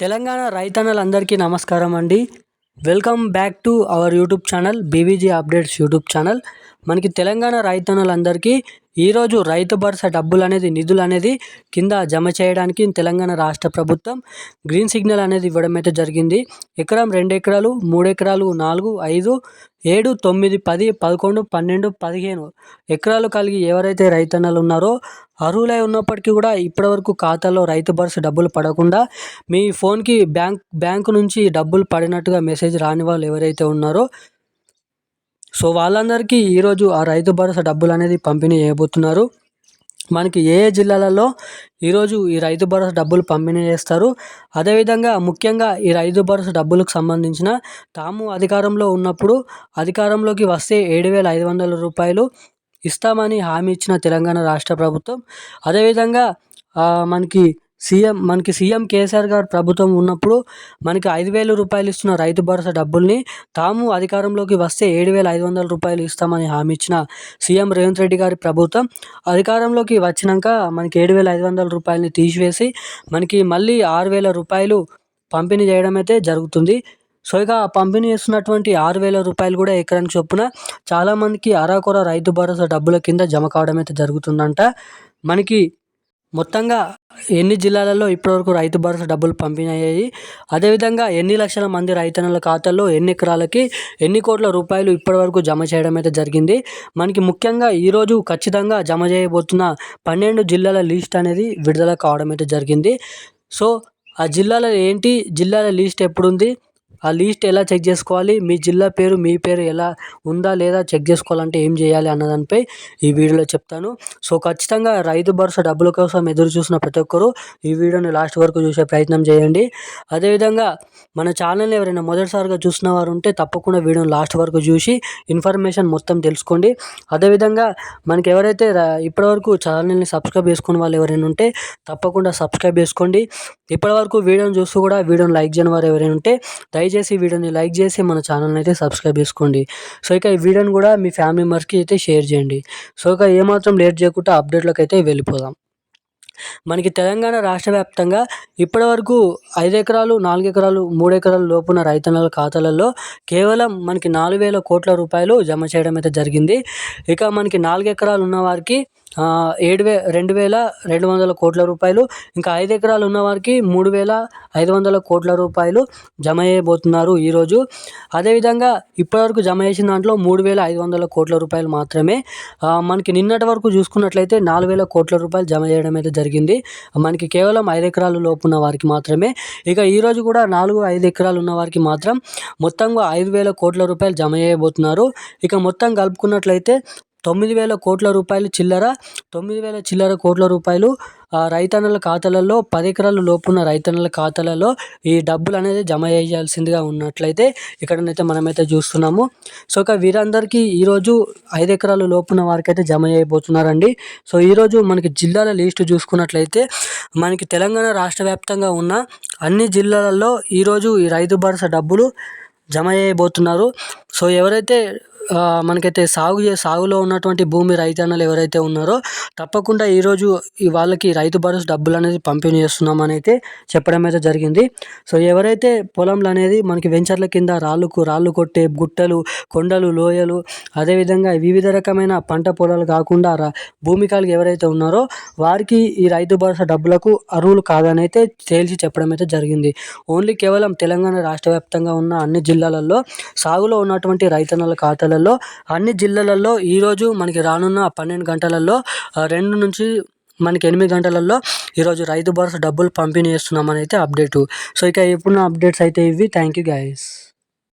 తెలంగాణ రైతన్నలందరికీ నమస్కారం అండి. Welcome back to our YouTube channel BVG updates YouTube channel. మనకి తెలంగాణ రైతన్నలందరికీ ఈరోజు రైతు భరోసా డబ్బులు అనేది నిధులు అనేది కింద జమ చేయడానికి తెలంగాణ రాష్ట్ర ప్రభుత్వం గ్రీన్ సిగ్నల్ అనేది ఇవ్వడం అయితే జరిగింది. ఎకరం రెండు ఎకరాలు మూడు ఎకరాలు నాలుగు ఐదు ఏడు తొమ్మిది పది పదకొండు పన్నెండు పదిహేను ఎకరాలు కలిగి ఎవరైతే రైతన్నలు ఉన్నారో అర్హులై ఉన్నప్పటికీ కూడా ఇప్పటివరకు ఖాతాలో రైతు భరోసా డబ్బులు పడకుండా మీ ఫోన్కి బ్యాంక్ బ్యాంకు నుంచి డబ్బులు పడినట్టుగా మెసేజ్ రాని వాళ్ళు ఎవరైతే ఉన్నారో సో వాళ్ళందరికీ ఈరోజు ఆ రైతు భరోసా డబ్బులు అనేది పంపిణీ చేయబోతున్నారు. మనకి ఏ ఏ జిల్లాలలో ఈరోజు ఈ రైతు భరోసా డబ్బులు పంపిణీ చేస్తారు? అదేవిధంగా ముఖ్యంగా ఈ రైతు భరోసా డబ్బులకు సంబంధించిన తాము అధికారంలో ఉన్నప్పుడు అధికారంలోకి వస్తే ఏడు వేల ఐదు వందల రూపాయలు ఇస్తామని హామీ ఇచ్చిన తెలంగాణ రాష్ట్ర ప్రభుత్వం. అదేవిధంగా మనకి సీఎం మనకి సీఎం కేసీఆర్ గారు ప్రభుత్వం ఉన్నప్పుడు మనకి ఐదు వేల రూపాయలు ఇస్తున్న రైతు భరోసా డబ్బుల్ని తాము అధికారంలోకి వస్తే ఏడు వేల ఐదు వందల రూపాయలు ఇస్తామని హామీ ఇచ్చిన సీఎం రేవంత్ రెడ్డి గారి ప్రభుత్వం అధికారంలోకి వచ్చినాక మనకి ఏడు వేల ఐదు వందల రూపాయలని తీసివేసి మనకి మళ్ళీ ఆరు వేల రూపాయలు పంపిణీ చేయడం అయితే జరుగుతుంది. సో ఇక పంపిణీ చేస్తున్నటువంటి ఆరు వేల రూపాయలు కూడా ఎకరానికి చొప్పున చాలామందికి అరాకొర రైతు భరోసా డబ్బుల కింద జమ కావడం అయితే జరుగుతుందంట. మనకి మొత్తంగా ఎన్ని జిల్లాలలో ఇప్పటివరకు రైతు భరోసా డబ్బులు పంపిణీ అదేవిధంగా ఎన్ని లక్షల మంది రైతన్నల ఖాతాల్లో ఎన్ని ఎకరాలకి ఎన్ని కోట్ల రూపాయలు ఇప్పటివరకు జమ చేయడం అయితే జరిగింది? మనకి ముఖ్యంగా ఈరోజు ఖచ్చితంగా జమ చేయబోతున్న పన్నెండు జిల్లాల లిస్ట్ అనేది విడుదల కావడం అయితే జరిగింది. సో ఆ జిల్లాలో ఏంటి? జిల్లాల లిస్ట్ ఎప్పుడు ఉంది ఆ లిస్ట్ ఎలా చెక్ చేసుకోవాలి? మీ జిల్లా పేరు మీ పేరు ఎలా ఉందా లేదా చెక్ చేసుకోవాలంటే ఏం చేయాలి అన్నదానిపై ఈ వీడియోలో చెప్తాను. సో ఖచ్చితంగా రైతు భరోసా డబ్బుల కోసం ఎదురు చూసిన ప్రతి ఒక్కరూ ఈ వీడియోని లాస్ట్ వరకు చూసే ప్రయత్నం చేయండి. అదేవిధంగా మన ఛానల్ ఎవరైనా మొదటిసారిగా చూసిన వారు ఉంటే తప్పకుండా వీడియోని లాస్ట్ వరకు చూసి ఇన్ఫర్మేషన్ మొత్తం తెలుసుకోండి. అదేవిధంగా మనకి ఎవరైతే ఇప్పటివరకు ఛానల్ని సబ్స్క్రైబ్ చేసుకున్న వాళ్ళు ఎవరైనా ఉంటే తప్పకుండా సబ్స్క్రైబ్ చేసుకోండి. ఇప్పటివరకు వీడియోని చూస్తూ కూడా వీడియోని లైక్ చేయని వారు ఎవరైనా ఉంటే దయచేసి వీడియోని లైక్ చేసి మన ఛానల్ని అయితే సబ్స్క్రైబ్ చేసుకోండి. సో ఇక ఈ వీడియోని కూడా మీ ఫ్యామిలీ మెంబర్స్కి అయితే షేర్ చేయండి. సో ఇక ఏమాత్రం లేట్ చేయకుండా అప్డేట్లోకి అయితే వెళ్ళిపోదాం. మనకి తెలంగాణ రాష్ట్ర వ్యాప్తంగా ఇప్పటివరకు ఐదు ఎకరాలు నాలుగు ఎకరాలు మూడు ఎకరాల లోపున రైతన్నల ఖాతాలలో కేవలం మనకి నాలుగు వేల కోట్ల రూపాయలు జమ చేయడం అయితే జరిగింది. ఇక మనకి నాలుగు ఎకరాలు ఉన్న వారికి ఏడు వే రెండు వేల రెండు వందల కోట్ల రూపాయలు ఇంకా ఐదు ఎకరాలు ఉన్నవారికి మూడు వేల ఐదు వందల కోట్ల రూపాయలు జమ చేయబోతున్నారు ఈరోజు అదేవిధంగా ఇప్పటివరకు జమ చేసిన దాంట్లో మూడు వేల ఐదు వందల కోట్ల రూపాయలు మాత్రమే మనకి నిన్నటి వరకు చూసుకున్నట్లయితే నాలుగు వేల కోట్ల రూపాయలు జమ చేయడం అయితే జరిగింది. జరిగింది. మనకి కేవలం ఐదు ఎకరాలు లోపు ఉన్న వారికి మాత్రమే. ఇక ఈరోజు కూడా నాలుగు ఐదు ఎకరాలు ఉన్న వారికి మాత్రం మొత్తంగా ఐదు వేల కోట్ల రూపాయలు జమ చేయబోతున్నారు. ఇక మొత్తం కలుపుకున్నట్లయితే తొమ్మిది వేల కోట్ల రూపాయలు చిల్లర తొమ్మిది వేల చిల్లర కోట్ల రూపాయలు రైతన్నల ఖాతాలలో పది ఎకరాల లోపున్న రైతన్నల ఖాతాలలో ఈ డబ్బులు అనేది జమ చేయాల్సిందిగా ఉన్నట్లయితే ఇక్కడనైతే మనమైతే చూస్తున్నాము. సో ఇక వీరందరికీ ఈరోజు ఐదు ఎకరాల లోపున్న వారికి అయితే జమ చేయబోతున్నారండి. సో ఈరోజు మనకి జిల్లాల లిస్ట్ చూసుకున్నట్లయితే మనకి తెలంగాణ రాష్ట్ర వ్యాప్తంగా ఉన్న అన్ని జిల్లాలలో ఈరోజు ఈ రైతు భరోసా డబ్బులు జమ చేయబోతున్నారు. సో ఎవరైతే మనకైతే సాగు సాగులో ఉన్నటువంటి భూమి రైతన్నలు ఎవరైతే ఉన్నారో తప్పకుండా ఈరోజు వాళ్ళకి రైతు భరోసా డబ్బులు అనేది పంపిణీ చేస్తున్నామని అయితే చెప్పడం అయితే జరిగింది. సో ఎవరైతే పొలంలో అనేది మనకి వెంచర్ల కింద రాళ్ళకు రాళ్ళు కొట్టే గుట్టలు కొండలు లోయలు అదేవిధంగా వివిధ రకమైన పంట పొలాలు కాకుండా భూమి ఎవరైతే ఉన్నారో వారికి ఈ రైతు భరోసా డబ్బులకు అర్హులు కాదని అయితే తేల్చి చెప్పడం అయితే జరిగింది. ఓన్లీ కేవలం తెలంగాణ రాష్ట్ర వ్యాప్తంగా ఉన్న అన్ని జిల్లాలలో సాగులో ఉన్నటువంటి రైతన్నల ఖాతాలో జిల్లాలలో అన్ని జిల్లాలలో ఈరోజు మనకి రానున్న పన్నెండు గంటలలో రెండు నుంచి మనకి ఎనిమిది గంటలలో ఈరోజు రైతు భరోసా డబ్బులు పంపిణీ చేస్తున్నామని అయితే అప్డేటు. సో ఇక ఎప్పుడున్న అప్డేట్స్ అయితే ఇవి. Thank you guys